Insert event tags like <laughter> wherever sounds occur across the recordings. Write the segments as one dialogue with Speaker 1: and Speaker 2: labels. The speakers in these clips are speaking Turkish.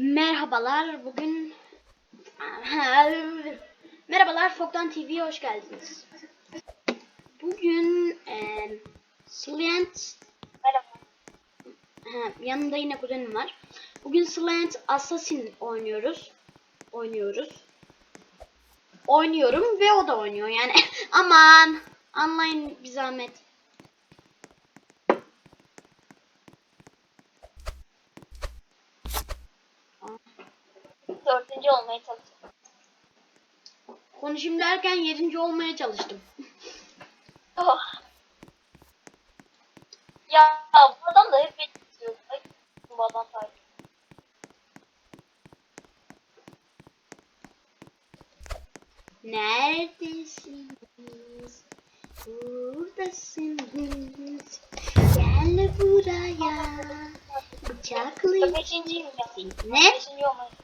Speaker 1: Merhabalar. Bugün Merhabalar Foktan TV'ye hoş geldiniz. Bugün e, Slant
Speaker 2: Merhaba.
Speaker 1: ha, yanımda yine kuzenim var. Bugün Slant Assassin oynuyoruz. Oynuyoruz. Oynuyorum ve o da oynuyor yani. <laughs> Aman anlayın bir zahmet.
Speaker 2: Dördüncü olmaya çalışıyorum.
Speaker 1: Konuşayım derken yedinci olmaya çalıştım.
Speaker 2: Oh. Ya bu adam da hep beni. Ay, bu adam.
Speaker 1: Neredesiniz? Buradasınız. Gel buraya. <laughs> Bıçaklı.
Speaker 2: Ben beşinciyim ya.
Speaker 1: Ne?
Speaker 2: Beşinci çalışıyorum.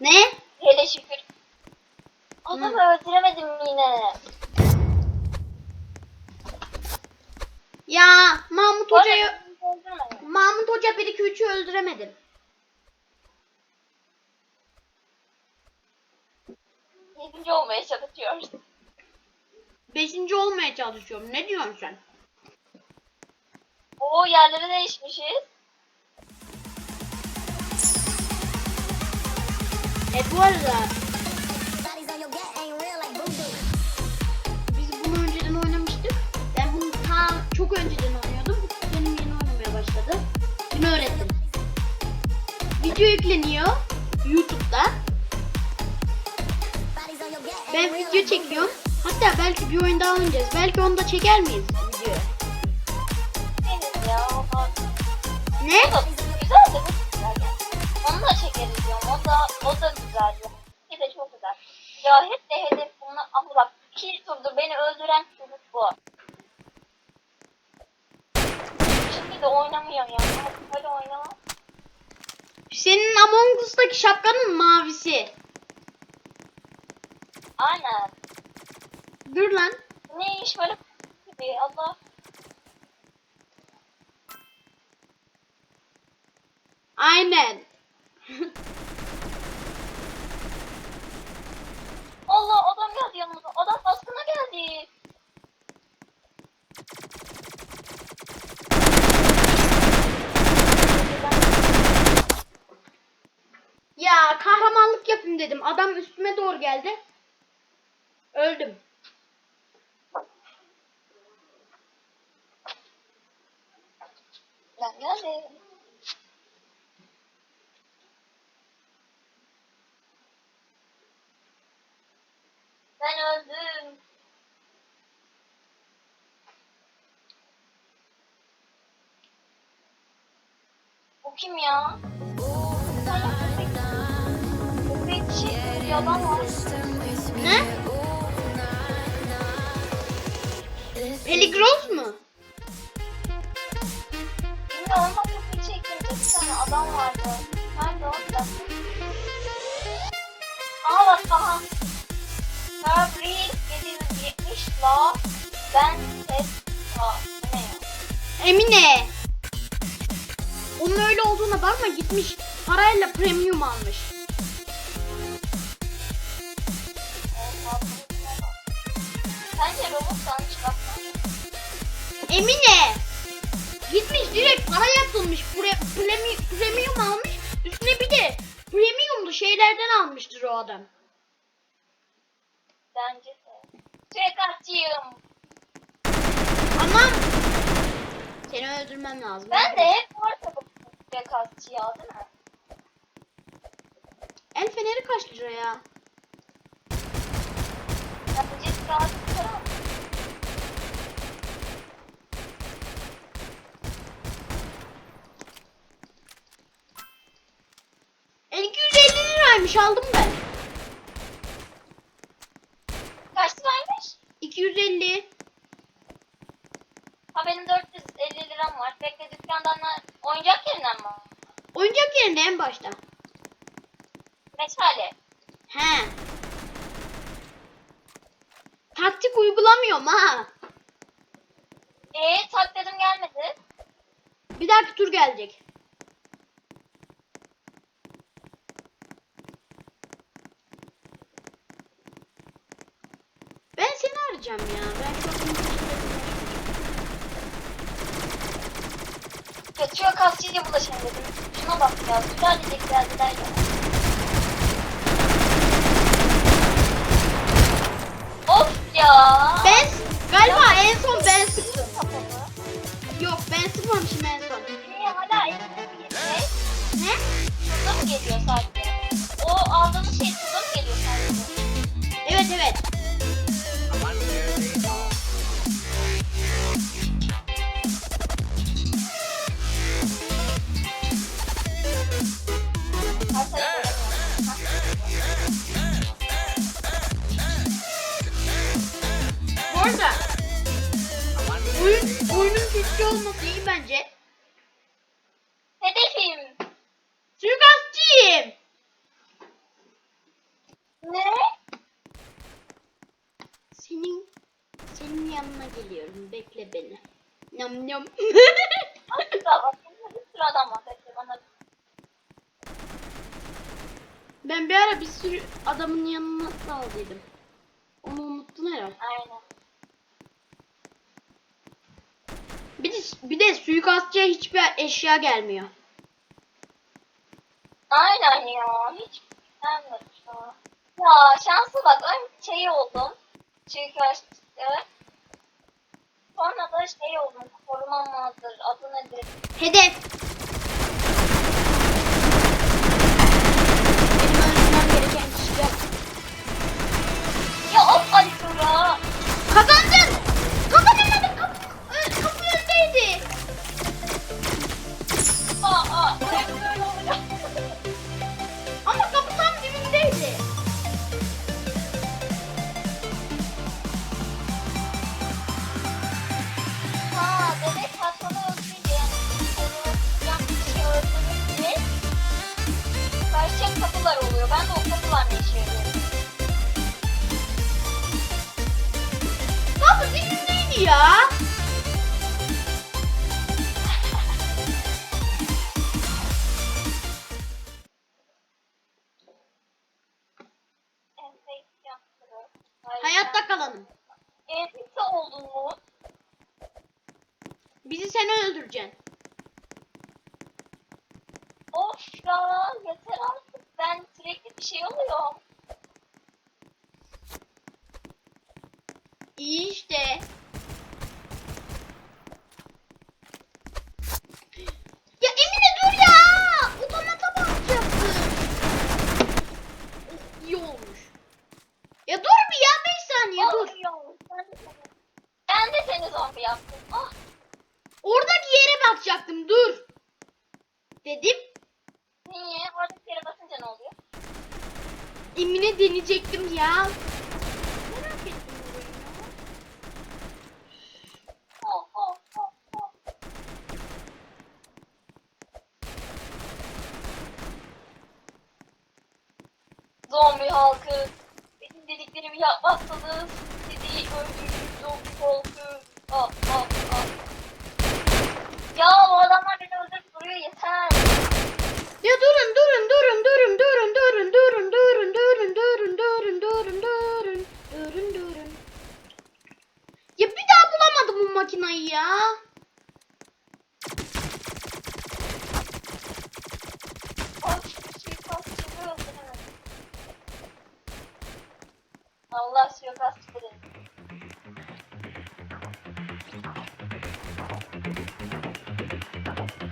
Speaker 1: Ne?
Speaker 2: Hele şükür. Adamı öldüremedim yine.
Speaker 1: Ya Mahmut
Speaker 2: Bu arada
Speaker 1: Hoca'yı. Mahmut Hoca 1 2 3'ü öldüremedim.
Speaker 2: Yedinci olmaya çalışıyoruz.
Speaker 1: 5. olmaya çalışıyorum. Ne diyorsun sen?
Speaker 2: Oo yerleri değişmişiz.
Speaker 1: E bu arada biz bunu önceden oynamıştık. Ben bunu ta çok önceden oynuyordum. Benim yeni oynamaya başladı. Bunu öğrettim. Video yükleniyor YouTube'da. Ben video çekiyorum. Hatta belki bir oyun daha oynayacağız. Belki onu da çeker miyiz video? Ne?
Speaker 2: Da çekeriz diyorum. O da, o da güzel. Bir de çok güzel. Ya hep de hedef bunlar. Ama bak iki turdur beni öldüren çocuk bu. Şimdi de oynamıyor ya. Hadi oynama.
Speaker 1: Senin Among Us'taki şapkanın mavisi.
Speaker 2: Aynen.
Speaker 1: Dur lan.
Speaker 2: Ne iş böyle gibi Allah.
Speaker 1: Aynen.
Speaker 2: Allah adam geldi yanımıza. Adam baskına geldi.
Speaker 1: Ya kahramanlık yapayım dedim. Adam üstüme doğru geldi. Öldüm.
Speaker 2: Ben geldim. Ben öldüm. Bu kim ya? Köpek bir adam var.
Speaker 1: Ne? Peligros mu?
Speaker 2: Yine onunla köpek çektiğimde bir tane adam vardı. Nerede o? Bir dakika. Aa bak aha. Fabri 770 la ben ses ne ya?
Speaker 1: Emine. Onun öyle olduğuna bakma gitmiş parayla premium almış.
Speaker 2: Sence robot çıkartmaz mı?
Speaker 1: Emine. Gitmiş direkt para yatılmış. Pre, premium, premium almış. Üstüne bir de premiumlu şeylerden almıştır o adam.
Speaker 2: Bence de. Suikastçıyım.
Speaker 1: Ama seni öldürmem lazım.
Speaker 2: Ben de hep ya değil mi?
Speaker 1: El feneri kaç lira ya?
Speaker 2: Bence suikastçı var.
Speaker 1: El 250 liraymış aldım ben.
Speaker 2: Kaç liraymış?
Speaker 1: 250.
Speaker 2: Ha benim 450 liram var. Bekle dükkandan oyuncak yerinden mi?
Speaker 1: Oyuncak yerine en başta.
Speaker 2: Meşale.
Speaker 1: He. Taktik uygulamıyorum ha.
Speaker 2: Eee takledim gelmedi.
Speaker 1: Bir dahaki tur gelecek. Ben seni arayacağım ya. Ben çok
Speaker 2: Kaçıyor kasçıyla bulaşayım dedim. Şuna bak ya. Sülaleyecek geldiler ya. Of ya.
Speaker 1: Ben galiba en son ben sıktım. Yok ben sıkmamışım en son.
Speaker 2: Niye hala elimde bir şey?
Speaker 1: Ne?
Speaker 2: Şurada mı geliyor sadece?
Speaker 1: Türkçe olması iyi bence.
Speaker 2: Hedefim.
Speaker 1: Suikastçıyım.
Speaker 2: Ne?
Speaker 1: Senin senin yanına geliyorum. Bekle beni. Nam nam. Ben bir ara bir sürü adamın yanına saldıydım. Onu unuttun herhalde.
Speaker 2: Aynen.
Speaker 1: Bir de, bir de suikastçıya hiçbir eşya gelmiyor.
Speaker 2: Aynen ya. Hiç beğenmedim an. Ya şansı bak. Ön şey oldum. Evet. Sonra da şey oldum. Koruma mıdır? Adı nedir?
Speaker 1: Hedef.
Speaker 2: Ya. Zombi halkı. Benim dediklerimi yapmazsanız sizi öldürürüm zombi halkı. Ah ah ah. Ya bu adamlar beni öldürüp duruyor yeter.
Speaker 1: Ya durun durun durun durun durun durun durun durun durun durun durun durun durun durun durun. Ya bir daha bulamadım bu makinayı ya.
Speaker 2: Allah suyu kastırın.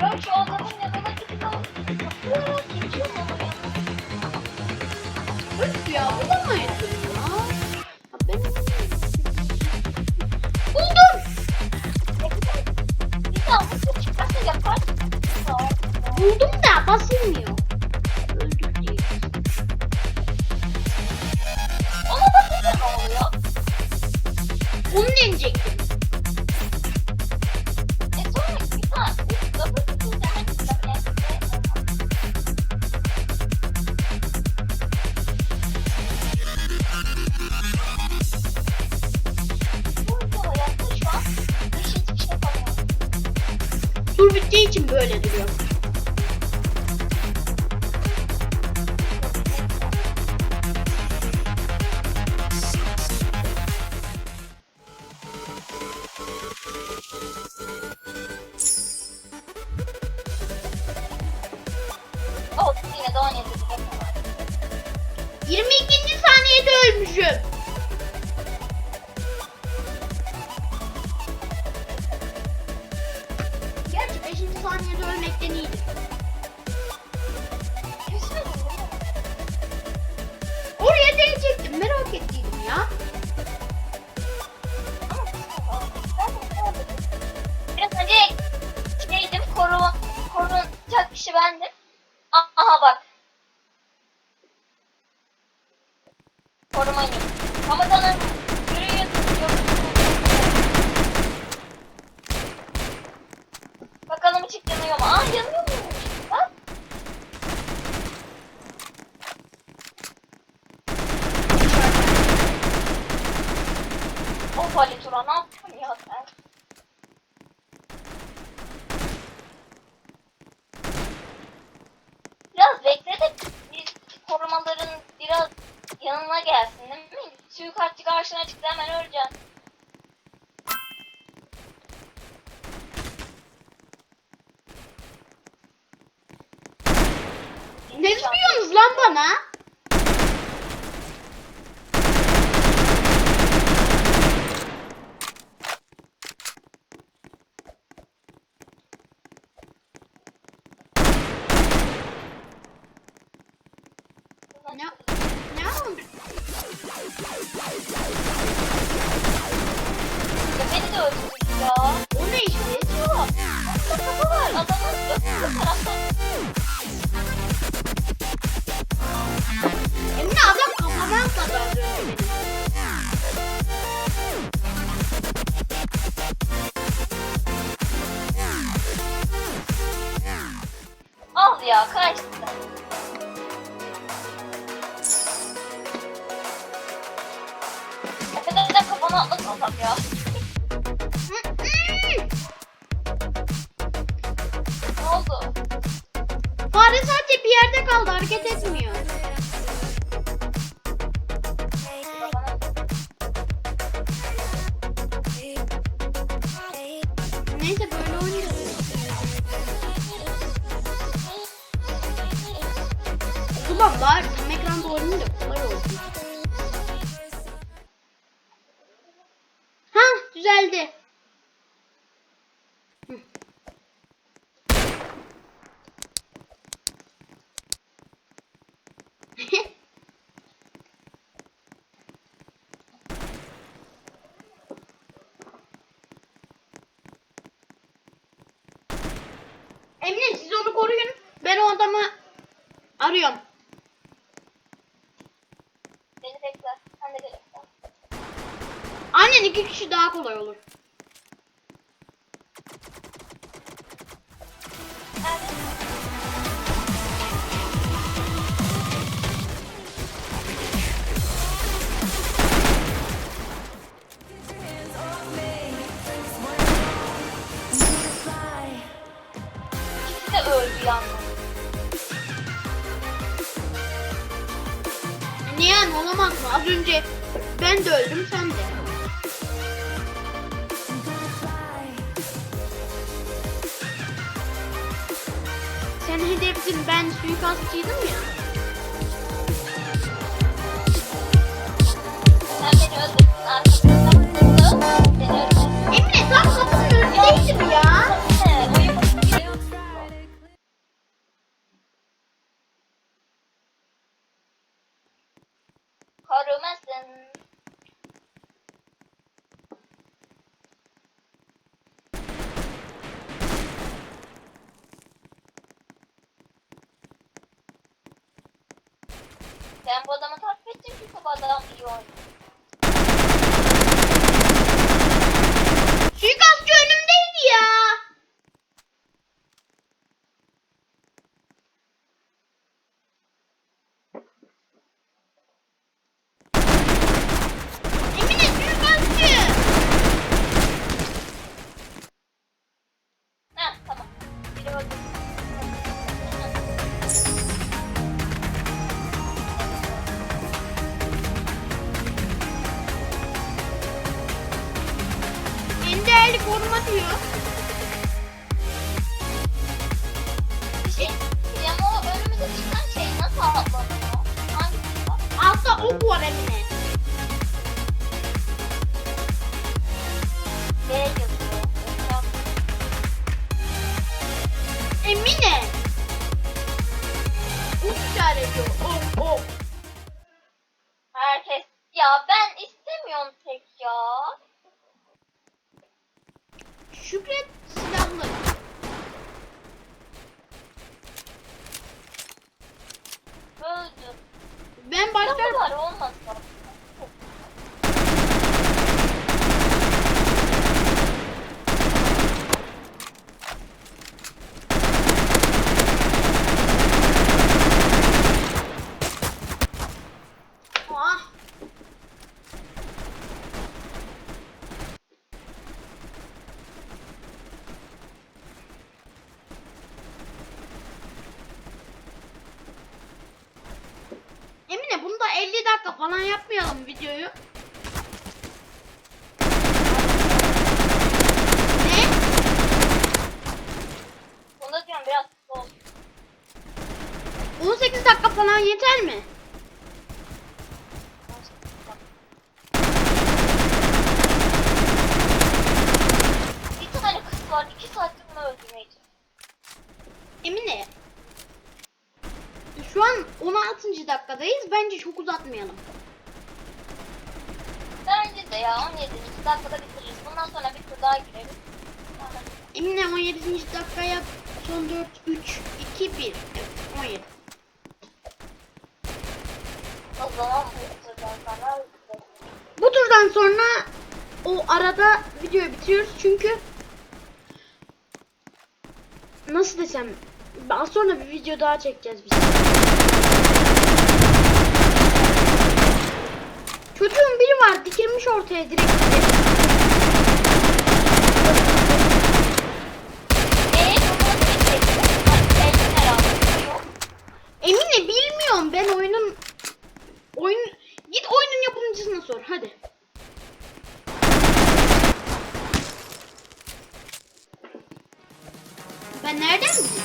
Speaker 2: Yok şu adamın yanına gidip eu geçiyor mu ama yanına?
Speaker 1: Öf ya bu da mı yetiyor
Speaker 2: ya? Buldum! Bir daha bu
Speaker 1: 22. saniyede ölmüşüm.
Speaker 2: korumayın. Komutanım karşına çıktı hemen öleceksin.
Speaker 1: Ne diyorsunuz lan bana?
Speaker 2: どう?
Speaker 1: Fare sadece bir yerde kaldı hareket etmiyor. Emine siz onu koruyun. Ben o adamı arıyorum.
Speaker 2: Beni bekle. Sen de gel.
Speaker 1: Annen iki kişi daha kolay olur.
Speaker 2: yandı.
Speaker 1: Ne yani olamaz mı? Az önce ben de öldüm sen de. Sen hedefsin ben suikastçıydım ya.
Speaker 2: korumasın. Ben bu adamı takip ettim çünkü bu adam iyi oynuyor. Biraz sol.
Speaker 1: 18 dakika falan yeter mi?
Speaker 2: Bir tane kız var. iki saattir bunu öldürmeyeceğim.
Speaker 1: Emine. Şu an 16. dakikadayız. Bence çok uzatmayalım.
Speaker 2: Bence de ya 17. dakikada bitiririz. Bundan sonra bir tur daha gireriz.
Speaker 1: Emine 17. dakikaya son 4, 3, 2, 1. Evet 17.
Speaker 2: O zaman bu.
Speaker 1: Bu turdan sonra o arada videoyu bitiriyoruz çünkü nasıl desem az sonra bir video daha çekeceğiz biz. Çocuğun biri var dikilmiş ortaya direkt.
Speaker 2: Eee bunu nasıl bitireceksin? Elin herhalde. Yok.
Speaker 1: Emine bilmiyorum ben oyunun oyun git oyunun yapımcısına sor hadi. Ben nereden bileyim?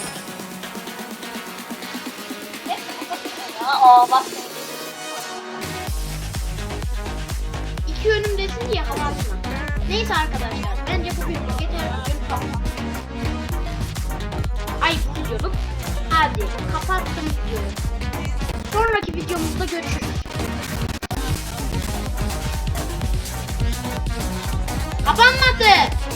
Speaker 2: Bu. Aa bak
Speaker 1: İki önümdesin diye hava atma. Neyse arkadaşlar bence bugünlük yeter bugün tamam. Ay bu videoluk. Hadi kapattım videoyu. Sonraki videomuzda görüşürüz. Kapanmadı.